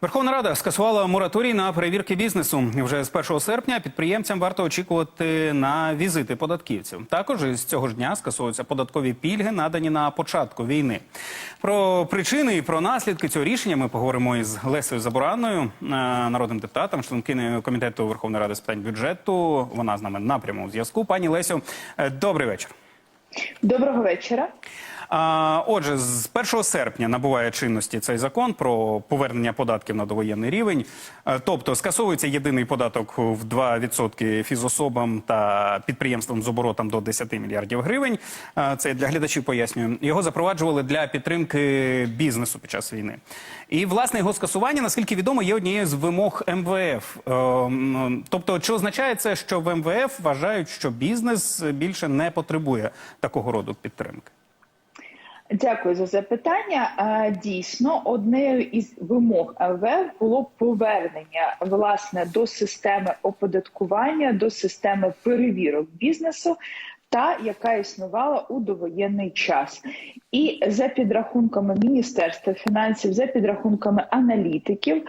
Верховна Рада скасувала мораторій на перевірки бізнесу. Вже з 1 серпня підприємцям варто очікувати на візити податківців. Також із цього ж дня скасовуються податкові пільги, надані на початку війни. Про причини і про наслідки цього рішення ми поговоримо із Лесею Забуранною, е, народним депутатом, членкиною комітету Верховної Ради з питань бюджету. Вона з нами на прямому зв'язку. Пані Лесю, е, добрий вечір. Доброго вечора. А, отже, з 1 серпня набуває чинності цей закон про повернення податків на довоєнний рівень. Тобто скасовується єдиний податок в 2% фізособам та підприємствам з оборотом до 10 мільярдів гривень. Це для глядачів пояснюю. Його запроваджували для підтримки бізнесу під час війни. І власне його скасування, наскільки відомо, є однією з вимог МВФ. Е, Тобто, чи означає це, що в МВФ вважають, що бізнес більше не потребує такого роду підтримки? Дякую за запитання. Дійсно, однією із вимог МВФ було повернення власне до системи оподаткування, до системи перевірок бізнесу. Та яка існувала у довоєнний час, і за підрахунками Міністерства фінансів, за підрахунками аналітиків,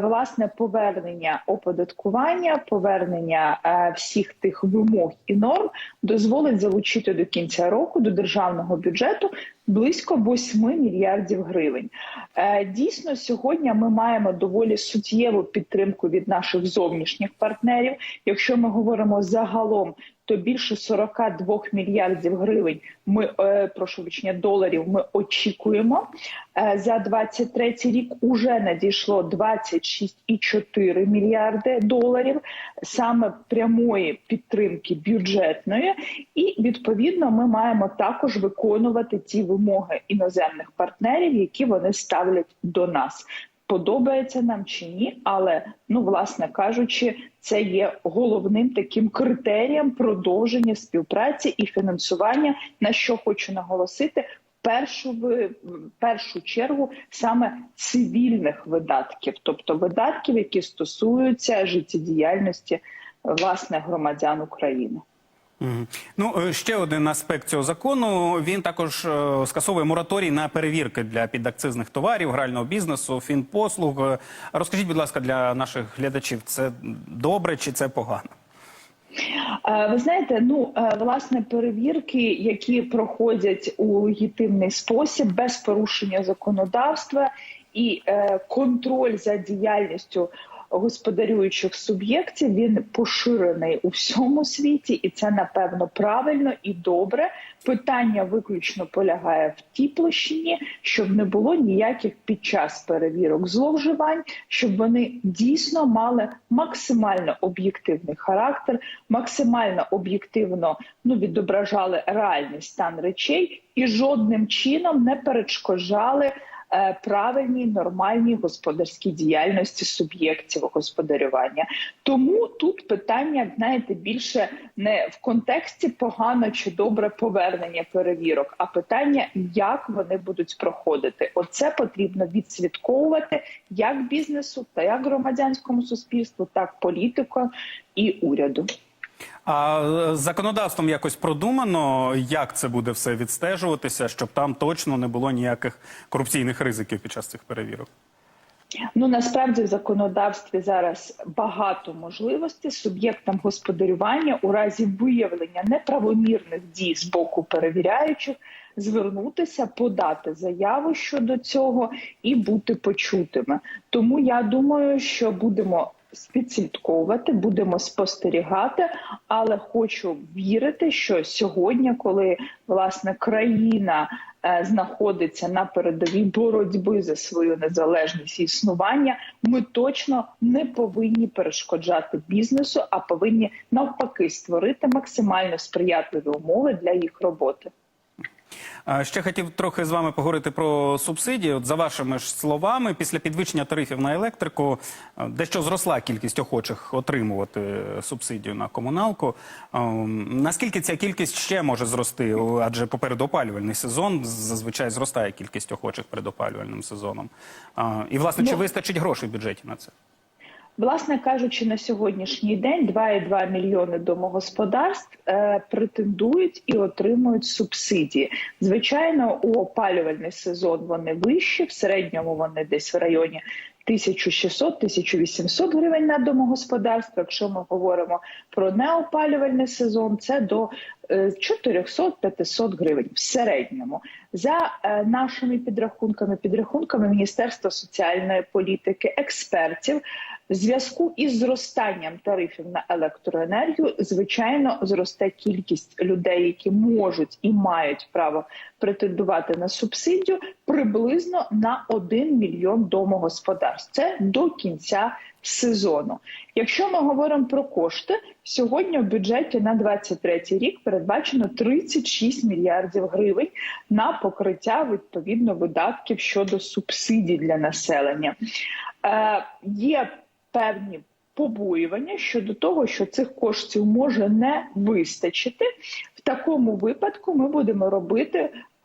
власне повернення оподаткування, повернення всіх тих вимог і норм дозволить залучити до кінця року до державного бюджету близько 8 мільярдів гривень. Е, Дійсно, сьогодні ми маємо доволі суттєву підтримку від наших зовнішніх партнерів. Якщо ми говоримо загалом, то більше 42 мільярдів гривень ми е, прошу вибачення, доларів. Ми очікуємо Е, за 23 рік. Уже надійшло 26,4 мільярди доларів саме прямої підтримки бюджетної, і відповідно ми маємо також виконувати ті вимоги іноземних партнерів, які вони ставлять до нас. Подобається нам чи ні, але ну власне кажучи, це є головним таким критерієм продовження співпраці і фінансування. На що хочу наголосити. Першу в першу чергу саме цивільних видатків, тобто видатків, які стосуються життєдіяльності власне громадян України. Ну е, ще один аспект цього закону. Він також е, скасовує мораторій на перевірки для підакцизних товарів, грального бізнесу, фінпослуг. Е, Розкажіть, будь ласка, для наших глядачів, це добре чи це погано? Ви знаєте, ну власне перевірки, які проходять у легітимний спосіб без порушення законодавства, і контроль за діяльністю господарюючих суб'єктів він поширений у всьому світі, і це напевно правильно і добре. Питання виключно полягає в тій площині, щоб не було ніяких під час перевірок зловживань, щоб вони дійсно мали максимально об'єктивний характер, максимально об'єктивно ну відображали реальний стан речей і жодним чином не перешкоджали правильній нормальній господарській діяльності суб'єктів господарювання. Тому тут питання, знаєте, більше не в контексті погано чи добре повернення перевірок, а питання, як вони будуть проходити. Оце потрібно відслідковувати як бізнесу, та як громадянському суспільству, так політику і уряду. А е, законодавством якось продумано, як це буде все відстежуватися, щоб там точно не було ніяких корупційних ризиків під час цих перевірок. Ну насправді в законодавстві зараз багато можливостей суб'єктам господарювання у разі виявлення неправомірних дій з боку перевіряючих звернутися, подати заяву щодо цього і бути почутими. Тому я думаю, що будемо підслідковувати, будемо спостерігати, але хочу вірити, що сьогодні, коли власне країна е, знаходиться на передовій боротьби за свою незалежність і існування, ми точно не повинні перешкоджати бізнесу, а повинні навпаки створити максимально сприятливі умови для їх роботи. Ще хотів трохи з вами поговорити про субсидії. От за вашими ж словами, після підвищення тарифів на електрику е, дещо зросла кількість охочих отримувати субсидію на комуналку. Наскільки ця кількість ще може зрости? Адже попереду опалювальний сезон зазвичай зростає кількість охочих перед опалювальним сезоном. І власне, чи Ну, вистачить грошей в бюджеті на це? Власне кажучи, на сьогоднішній день 2,2 мільйони домогосподарств е, претендують і отримують субсидії. Звичайно, у опалювальний сезон вони вищі, в середньому вони десь в районі 1600-1800 гривень на домогосподарство. Якщо ми говоримо про неопалювальний сезон, це до е, 400-500 гривень в середньому. За е, нашими підрахунками, підрахунками Міністерства соціальної політики, експертів, в зв'язку із зростанням тарифів на електроенергію, звичайно, зросте кількість людей, які можуть і мають право претендувати на субсидію, приблизно на 1 мільйон домогосподарств. Це до кінця сезону. Якщо ми говоримо про кошти, сьогодні в бюджеті на 23 рік передбачено 36 мільярдів гривень на покриття відповідно видатків щодо субсидій для населення. Е, є певні побоювання щодо того, що цих коштів може не вистачити. В такому випадку ми будемо робити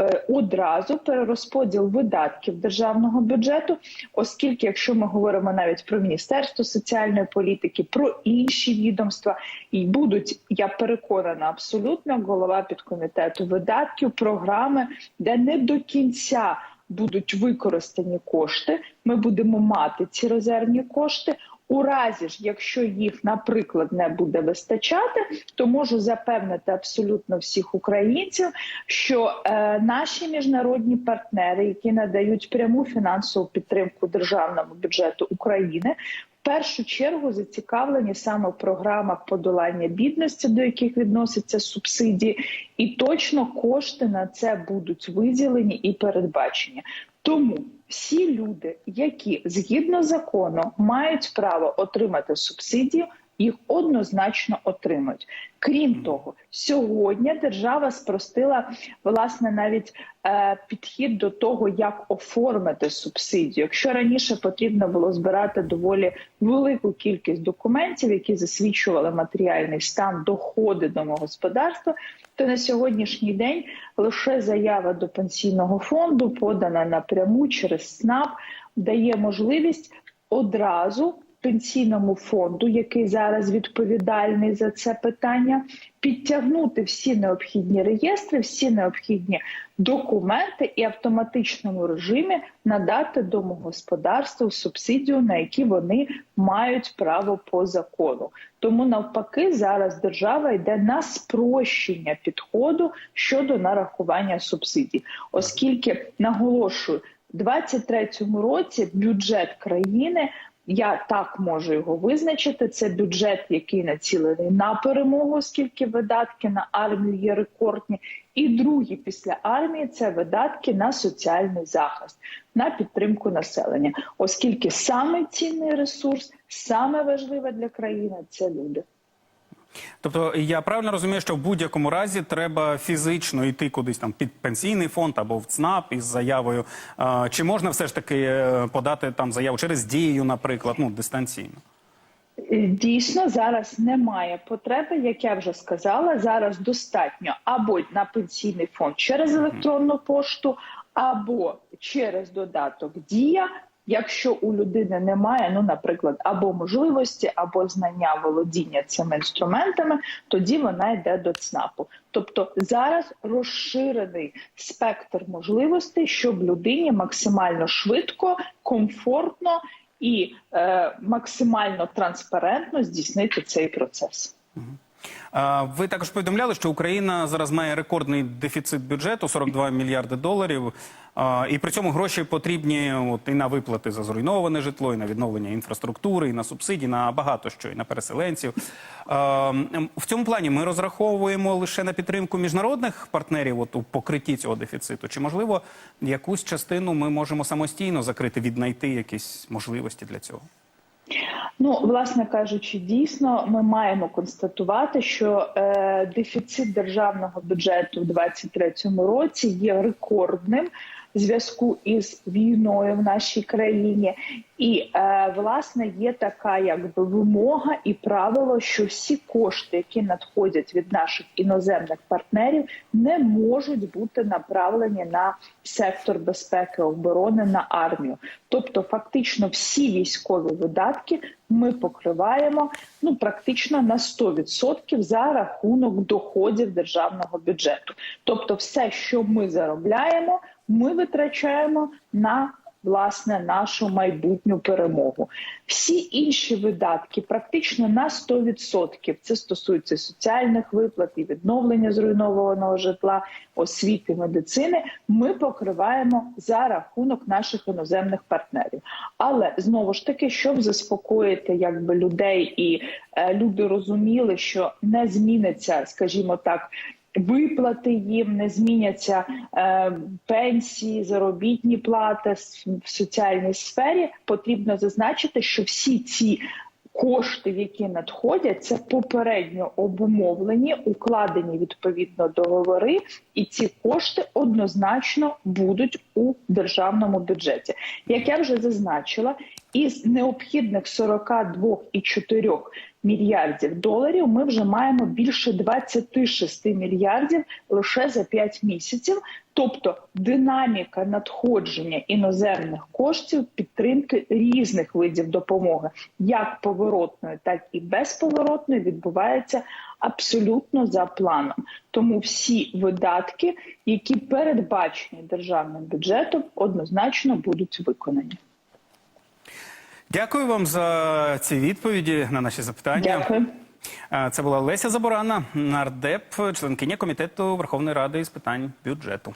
е, одразу перерозподіл видатків державного бюджету, оскільки, якщо ми говоримо навіть про міністерство соціальної політики, про інші відомства, і будуть, я переконана, абсолютно голова підкомітету видатків, програми, де не до кінця будуть використані кошти. Ми будемо мати ці резервні кошти. У разі ж, якщо їх, наприклад, не буде вистачати, то можу запевнити абсолютно всіх українців, що е, наші міжнародні партнери, які надають пряму фінансову підтримку державному бюджету України, в першу чергу зацікавлені саме в програмах подолання бідності, до яких відносяться субсидії, і точно кошти на це будуть виділені і передбачені. Тому всі люди, які згідно закону мають право отримати субсидію, їх однозначно отримають. Крім того, сьогодні держава спростила власне навіть е, підхід до того, як оформити субсидію. Якщо раніше потрібно було збирати доволі велику кількість документів, які засвідчували матеріальний стан доходи домогосподарства, то на сьогоднішній день лише заява до пенсійного фонду, подана напряму через СНАП, дає можливість одразу пенсійному фонду, який зараз відповідальний за це питання, підтягнути всі необхідні реєстри, всі необхідні документи і автоматичному режимі надати домогосподарству субсидію, на які вони мають право по закону. Тому навпаки, зараз держава йде на спрощення підходу щодо нарахування субсидій, оскільки наголошую. У 2023 році бюджет країни я так можу його визначити. Це бюджет, який націлений на перемогу, оскільки видатки на армію є рекордні. І другі після армії це видатки на соціальний захист, на підтримку населення, оскільки саме цінний ресурс, саме важливе для країни це люди. Тобто я правильно розумію, що в будь-якому разі треба фізично йти кудись там під пенсійний фонд або в ЦНАП із заявою. А, Чи можна все ж таки е, подати там заяву через дію, наприклад, ну дистанційно? Дійсно, зараз немає потреби, як я вже сказала. Зараз достатньо або на пенсійний фонд через електронну пошту, або через додаток Дія. Якщо у людини немає, ну, наприклад, або можливості, або знання володіння цими інструментами, тоді вона йде до ЦНАПу. Тобто зараз розширений спектр можливостей, щоб людині максимально швидко, комфортно і е, максимально транспарентно здійснити цей процес. Ви також повідомляли, що Україна зараз має рекордний дефіцит бюджету 42 мільярди доларів. І при цьому гроші потрібні от, і на виплати за зруйноване житло, і на відновлення інфраструктури, і на субсидії, на багато що, і на переселенців. В цьому плані ми розраховуємо лише на підтримку міжнародних партнерів от, у покритті цього дефіциту. Чи можливо якусь частину ми можемо самостійно закрити, віднайти якісь можливості для цього? Ну, власне кажучи, дійсно, ми маємо констатувати, що е, дефіцит державного бюджету в 2023 році є рекордним зв'язку із війною в нашій країні, і е, власне є така якби вимога і правило, що всі кошти, які надходять від наших іноземних партнерів, не можуть бути направлені на сектор безпеки оборони на армію. Тобто, фактично, всі військові видатки ми покриваємо ну практично на 100% за рахунок доходів державного бюджету. Тобто, все, що ми заробляємо, ми витрачаємо на власне нашу майбутню перемогу. Всі інші видатки, практично на 100%, це стосується соціальних виплат і відновлення зруйнованого житла, освіти, медицини. Ми покриваємо за рахунок наших іноземних партнерів. Але знову ж таки, щоб заспокоїти якби людей і е, люди розуміли, що не зміниться, скажімо так. Виплати їм не зміняться е, пенсії, заробітні плати в соціальній сфері. Потрібно зазначити, що всі ці кошти, які надходять, це попередньо обумовлені, укладені відповідно договори, і ці кошти однозначно будуть у державному бюджеті. Як я вже зазначила, із необхідних 42,4 мільярдів доларів ми вже маємо більше 26 мільярдів лише за 5 місяців. Тобто динаміка надходження іноземних коштів підтримки різних видів допомоги, як поворотної, так і безповоротної, відбувається абсолютно за планом. Тому всі видатки, які передбачені державним бюджетом, однозначно будуть виконані. Дякую вам за ці відповіді на наші запитання. Дякую. Це була Леся Заборана, нардеп, членкиня комітету Верховної Ради з питань бюджету.